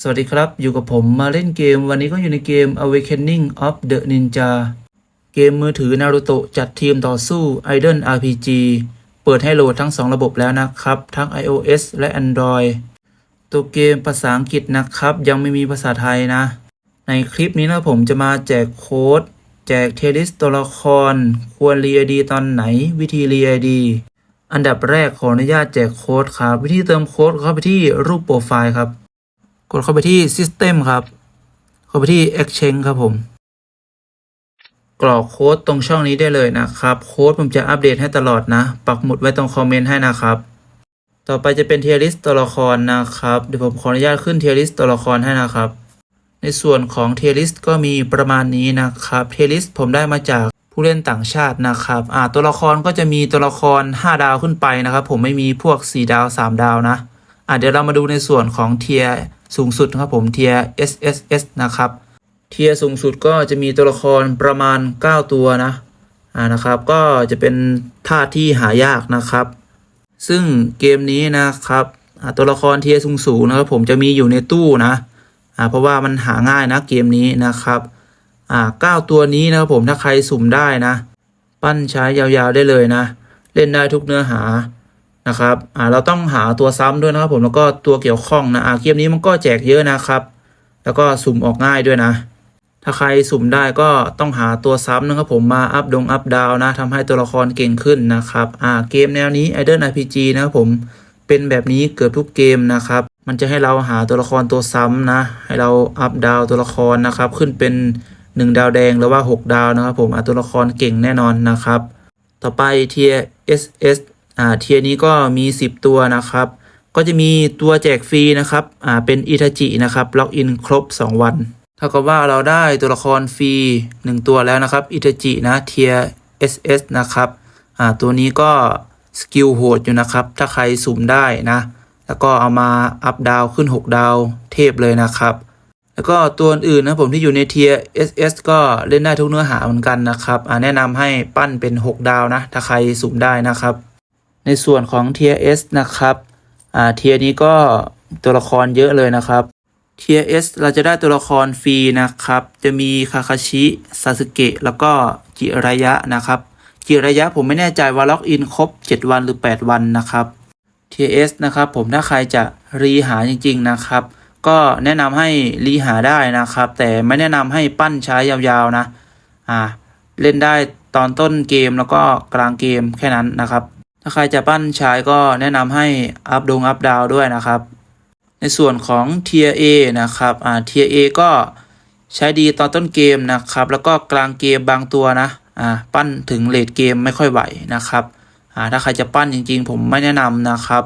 สวัสดีครับ อยู่กับผมมาเล่นเกม วันนี้ก็อยู่ในเกม Awakening of the Ninja เกมมือถือนารูโตะจัดทีมต่อสู้ Idol RPG เปิดให้โหลดทั้ง 2 ระบบแล้วนะครับ ทั้ง iOS และ Android ตัวเกมภาษาอังกฤษนะครับ ยังไม่มีภาษาไทยนะ ในคลิปนี้นะผมจะมาแจกโค้ด แจกเทลิสตัวละคร ควรรีไอดีตอนไหนวิธีรีไอดีอันดับแรกขออนุญาตแจกโค้ดครับ วิธีเติมโค้ดเข้าไปที่รูปโปรไฟล์ครับ กดเข้าไปที่ System ครับ เข้าไปที่ Exchange ครับผม กรอกโค้ดตรงช่องนี้ได้เลยนะครับ โค้ดผมจะอัปเดตให้ตลอดนะ ปักหมุดไว้ตรงคอมเมนต์ให้นะครับ ต่อไปจะเป็นเทียริสตัวละครนะครับ เดี๋ยวผมขออนุญาตขึ้นเทียริสตัวละครให้นะครับ ในส่วนของเทียริสก็มีประมาณนี้นะครับ เทียริสผมได้มาจากผู้เล่นต่างชาตินะครับอ่าตัวละครก็จะมีตัวละคร 5 ดาวขึ้นไปนะครับ ผมไม่มีพวก 4 ดาว 3 ดาวนะอะเดี๋ยวเรามาดูในส่วนของเทีย สูงสุดนะครับผมเทีย SSS นะครับเทียสูงสุดก็จะมีตัวละครประมาณ 9 ตัวนะอ่านะครับก็จะเป็นท่าตุที่หายากนะครับ ซึ่งเกมนี้นะครับตัวละครเทียสูงสูงนะครับผมจะมีอยู่ในตู้นะอ่าเพราะว่ามันหาง่ายนะเกมนี้นะครับอ่าเก้าตัวนี้นะครับผมถ้าใครสุ่มได้นะ ปั้นใช้ยาวๆได้เลยนะ เล่นได้ทุกเนื้อหา นะครับอ่าเราต้องหาตัวซ้ำด้วยนะครับผมแล้วก็ตัวเกี่ยวข้องนะอาเกมนี้มันก็แจกเยอะนะครับ แล้วก็สุ่มออกง่ายด้วยนะ ถ้าใครสุ่มได้ก็ต้องหาตัวซ้ำนะครับผมมาอัพดงอัพดาวนะทำให้ตัวละครเก่งขึ้นนะครับอ่าเกมแนวนี้ Idol RPG นะครับผมเป็นแบบนี้เกือบทุกเกมนะครับมันจะให้เราหาตัวละครตัวซ้ำนะ ให้เราอัพดาวตัวละครนะครับ ขึ้นเป็น 1 ดาวแดงหรือว่า 6 ดาวนะครับผมตัวละครเก่งแน่นอนนะครับ ต่อไปเทีย SS อ่าเทียนี้ก็มี 10 ตัวนะครับ ก็จะมีตัวแจกฟรีนะครับอ่าเป็นอิทาจินะครับล็อกอินครบ 2 วันเท่ากับว่าเราได้ตัวละครฟรี 1 ตัวแล้วนะครับอิทาจินะเทีย SS นะครับอ่าตัวนี้ก็สกิลโหดอยู่นะครับ ถ้าใครสุ่มได้นะ แล้วก็เอามาอัพดาวขึ้น 6 ดาวเทพเลยนะครับแล้วก็ตัวอื่นนะผมที่อยู่ในเทีย SS ก็เล่นได้ทุกเนื้อหาเหมือนกันนะครับอ่าแนะนำให้ปั้นเป็น 6 ดาวนะ ถ้าใครสุ่มได้นะครับ ในส่วนของ TS นะครับอ่าเทียนี้ก็ตัวละครเยอะเลยนะครับ TS เราจะได้ตัวละครฟรีนะครับ จะมีคาคาชิซาสึเกะแล้วก็จิระยะนะครับ จิระยะผมไม่แน่ใจว่าล็อกอินครบ 7 วันหรือ 8 วันนะครับ TS นะครับผมถ้าใครจะรีหาจริง ๆนะครับ ก็แนะนำให้รีหาได้นะครับ แต่ไม่แนะนำให้ปั้นใช้ยาวๆนะอ่าเล่นได้ตอนต้นเกมแล้วก็กลางเกมแค่นั้นนะครับ ถ้าใครจะปั้นใช้ก็แนะนำให้อัพดงอัพดาวด้วยนะครับ ในส่วนของ Tier A นะครับอ่า Tier A ก็ใช้ดีตอนต้นเกมนะครับ แล้วก็กลางเกมบางตัวนะอ่าปั้นถึงเลดเกมไม่ค่อยไหวนะครับอ่าถ้าใครจะปั้นจริงๆ ผมไม่แนะนำนะครับ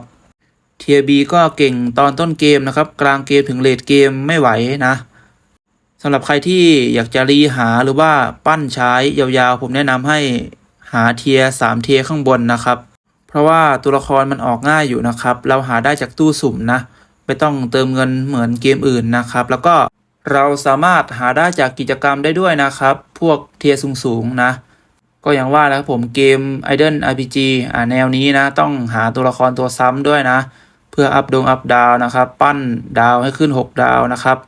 เทียบีก็เก่งตอนต้นเกมนะครับ กลางเกมถึงเลดเกมไม่ไหวนะสำหรับใครที่อยากจะรีหาหรือว่าปั้นใช้ยาวๆ ผมแนะนำให้หาเทียสามเทียข้างบนนะครับ ราะว่าตัวละครมันออกง่ายอยู่นะครับ เราหาได้จากตู้สุ่มนะ ไม่ต้องเติมเงินเหมือนเกมอื่นนะครับ แล้วก็เราสามารถหาได้จากกิจกรรมได้ด้วยนะครับ พวกเทียสูงๆนะ ก็อย่างว่าแล้วผมเกม Idol RPG อ่าแนวนี้นะ ต้องหาตัวละครตัวซ้ำด้วยนะ เพื่ออัพดวงอัพดาวนะครับ ปั้นดาวให้ขึ้น 6 ดาวนะครับ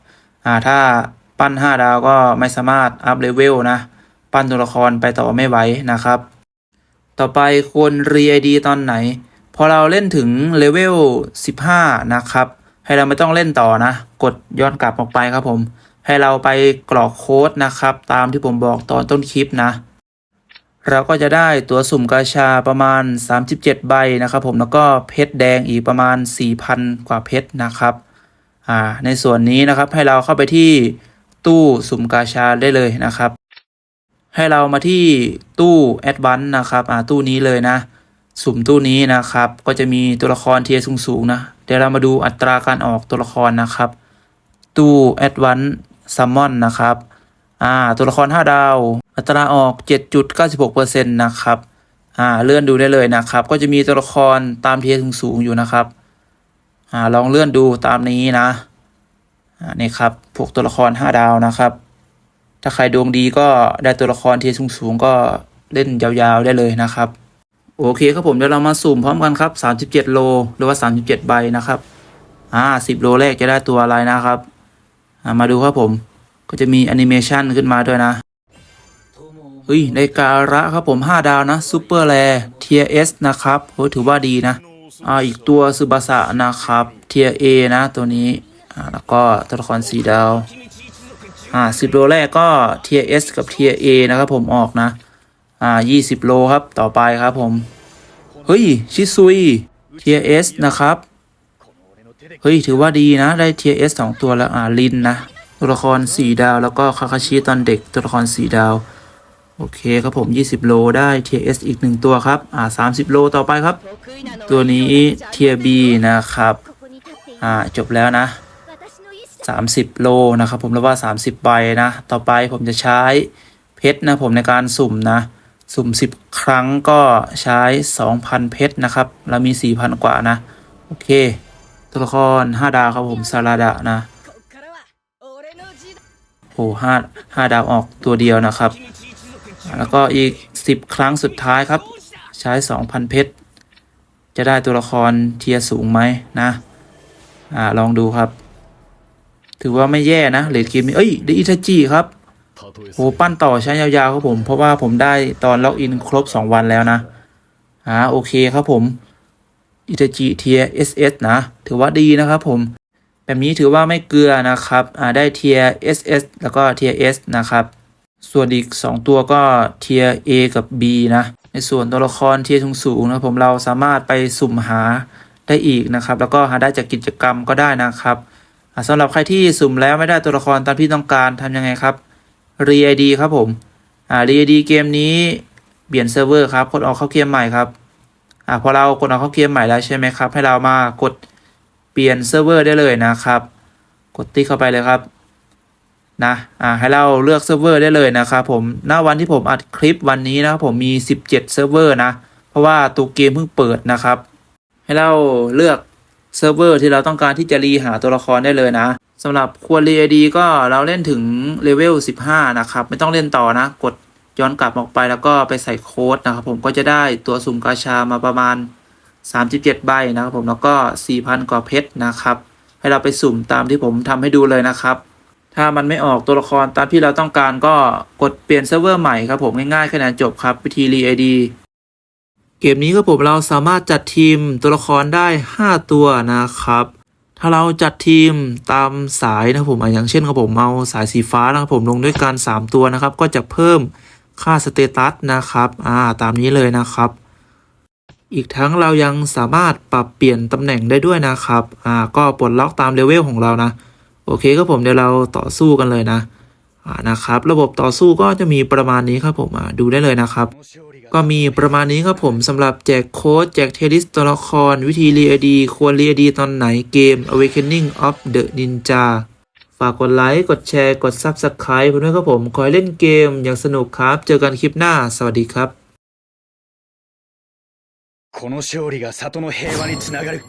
อ่าถ้าปั้น 5 ดาวก็ไม่สามารถอัพเลเวลนะ ปั้นตัวละครไปต่อไม่ไหวนะครับ ต่อไปควรรีไอดีตอนไหน พอเราเล่นถึงเลเวล 15 นะครับ ให้เราไม่ต้องเล่นต่อนะ กดย้อนกลับออกไปครับผม ให้เราไปกรอกโค้ดนะครับ ตามที่ผมบอกตอนต้นคลิปนะ เราก็จะได้ตัวสุ่มกาชาประมาณ 37 ใบนะครับผมแล้วก็เพชรแดงอีกประมาณ 4,000 กว่าเพชรนะครับอ่าในส่วนนี้นะครับให้เราเข้าไปที่ตู้สุ่มกาชาได้เลยนะครับ ให้เรามาที่ตู้แอดวันนะครับอ่าตู้นี้เลยนะ สุ่มตู้นี้นะครับ ก็จะมีตัวละครเทียร์สูงๆนะ เดี๋ยวเรามาดูอัตราการออกตัวละครนะครับ ตู้แอดวันซัมมอนนะครับอ่าตัวละคร 5 ดาว อัตราออก 7.96%นะครับอ่าเลื่อนดูได้เลยนะครับ ก็จะมีตัวละครตามเทียร์สูงๆอยู่นะครับอ่าลองเลื่อนดูตามนี้นะอ่านี่ครับพวกตัวละคร 5 ดาวนะครับ ถ้าใครดวงดีก็ได้ตัวละครเทียร์สูงๆก็เล่นยาวๆได้เลยนะครับ โอเคครับผมเดี๋ยวเรามาสุ่มพร้อมกันครับ 37 โล หรือว่า 37 ใบนะครับอ่าสิบโลแรกจะได้ตัวอะไรนะครับามาดูครับผมก็จะมีแอนิเมชันขึ้นมาด้วยนะเฮ้ยในการะครับผมห้าดาวนะซูเปอร์แรเทียเอสนะครับโหถือว่าดีนะอ่าอีกตัวซูบาสะนะครับเทียเอนะตัวนี้อ่าแล้วก็ตัวละครสีดาว อ่าสิบโลแรกก็เทียเอสกับเทียเอนะครับผมออกนะ อ่ายี่สิบโลครับต่อไปครับผม เฮ้ย ชิซุยเทียเอสนะครับ เฮ้ย ถือว่าดีนะ ได้เทียเอสสองตัวแล้ว อ่า ลินนะ ตัวละครสี่ดาว แล้วก็คาคาชิตอนเด็กตัวละครสี่ดาว โอเคครับผม 20 โลได้เทียเอสอีกหนึ่งตัวครับ อ่า30 โลต่อไปครับ ตัวนี้เทียบีนะครับ อ่า จบแล้วนะ 30 โลนะครับผมแล้วว่า 30 ใบนะ ต่อไปผมจะใช้เพชรนะผมในการสุ่มนะ สุ่ม 10 ครั้งก็ใช้ 2,000 เพชรนะครับแล้วมี 4,000 กว่านะ โอเค ตัวละคร 5 ดาวครับผมซาราดะนะโอ้ห้าห้าดาวออกตัวเดียวนะครับ แล้วก็อีก 10 ครั้งสุดท้ายครับ ใช้ 2,000 เพชรจะได้ตัวละครเทียร์สูงไหมนะ อ่า ลองดูครับ ถือว่าไม่แย่นะเลดเกมนี้เอ้ยได้อิทาจิครับโหปั้นต่อใช้ยาวๆครับผม เพราะว่าผมได้ตอนล็อกอินครบ 2 วันแล้วนะอ่าโอเคครับผมอิตาจิเทีย SS นะ ถือว่าดีนะครับผม แบบนี้ถือว่าไม่เกลือนะครับอ่าได้เทีย SS แล้วก็เทีย S นะครับ ส่วนอีก 2 ตัวก็เทีย A กับ B นะ ในส่วนตัวละครเทียสูงๆนะผมเราสามารถไปสุ่มหาได้อีกนะครับ แล้วก็หาได้จากกิจกรรมก็ได้นะครับ สำหรับใครที่สุ่มแล้วไม่ได้ตัวละครตามที่ต้องการทำยังไงครับรีไอดีครับผมอ่ารีไอดีเกมนี้เปลี่ยนเซิร์ฟเวอร์ครับกดออกเข้าเกมใหม่ครับอ่าพอเรากดออกเข้าเกมใหม่แล้วใช่ไหมครับ ให้เรามากดเปลี่ยนเซิร์ฟเวอร์ได้เลยนะครับ กดติ๊กเข้าไปเลยครับนะอ่าให้เราเลือกเซิร์ฟเวอร์ได้เลยนะครับผมณวันที่ผมอัดคลิปวันนี้นะครับผมมี 17 เซิร์ฟเวอร์นะ เพราะว่าตัวเกมเพิ่งเปิดนะครับ ให้เราเลือก เซิร์ฟเวอร์ที่เราต้องการที่จะรีหาตัวละครได้เลยนะสำหรับควรรีไอดีก็เราเล่นถึงเลเวล 15 นะครับ ไม่ต้องเล่นต่อนะ กดย้อนกลับออกไปแล้วก็ไปใส่โค้ดนะครับผมก็จะได้ตัวสุ่มกาชามาประมาณ 37 ใบนะครับผมแล้วก็ 4,000 กว่าเพชรนะครับ ให้เราไปสุ่มตามที่ผมทำให้ดูเลยนะครับ ถ้ามันไม่ออกตัวละครตามที่เราต้องการก็กดเปลี่ยนเซิร์ฟเวอร์ใหม่ครับผมง่ายๆแค่นั้นจบครับวิธีรีไอดี เกมนี้ครับผมเราสามารถจัดทีมตัวละครได้ 5 ตัวนะครับ ถ้าเราจัดทีมตามสายนะผมอย่างเช่นครับผมเอาสายสีฟ้านะครับผมลงด้วยกัน 3 ตัวนะครับ ก็จะเพิ่มค่าสเตตัสนะครับอ่าตามนี้เลยนะครับ อีกทั้งเรายังสามารถปรับเปลี่ยนตำแหน่งได้ด้วยนะครับอ่าก็ปลดล็อกตามเลเวลของเรานะโอเคครับผมเดี๋ยวเราต่อสู้กันเลยนะอ่านะครับ ระบบต่อสู้ก็จะมีประมาณนี้ครับผมดูได้เลยนะครับ ก็มีประมาณนี้ครับผมสำหรับแจกโค้ดแจกเทลิสตัวละคร วิธีรีไอดีควรรีไอดีตอนไหนเกม Awakening of the Ninja ฝากกดไลค์ กดแชร์ กด Subscribe เพื่อนด้วยครับผม ขอให้เล่นเกมอย่างสนุกครับ เจอกันคลิปหน้า สวัสดีครับ この勝利が里の平和につながる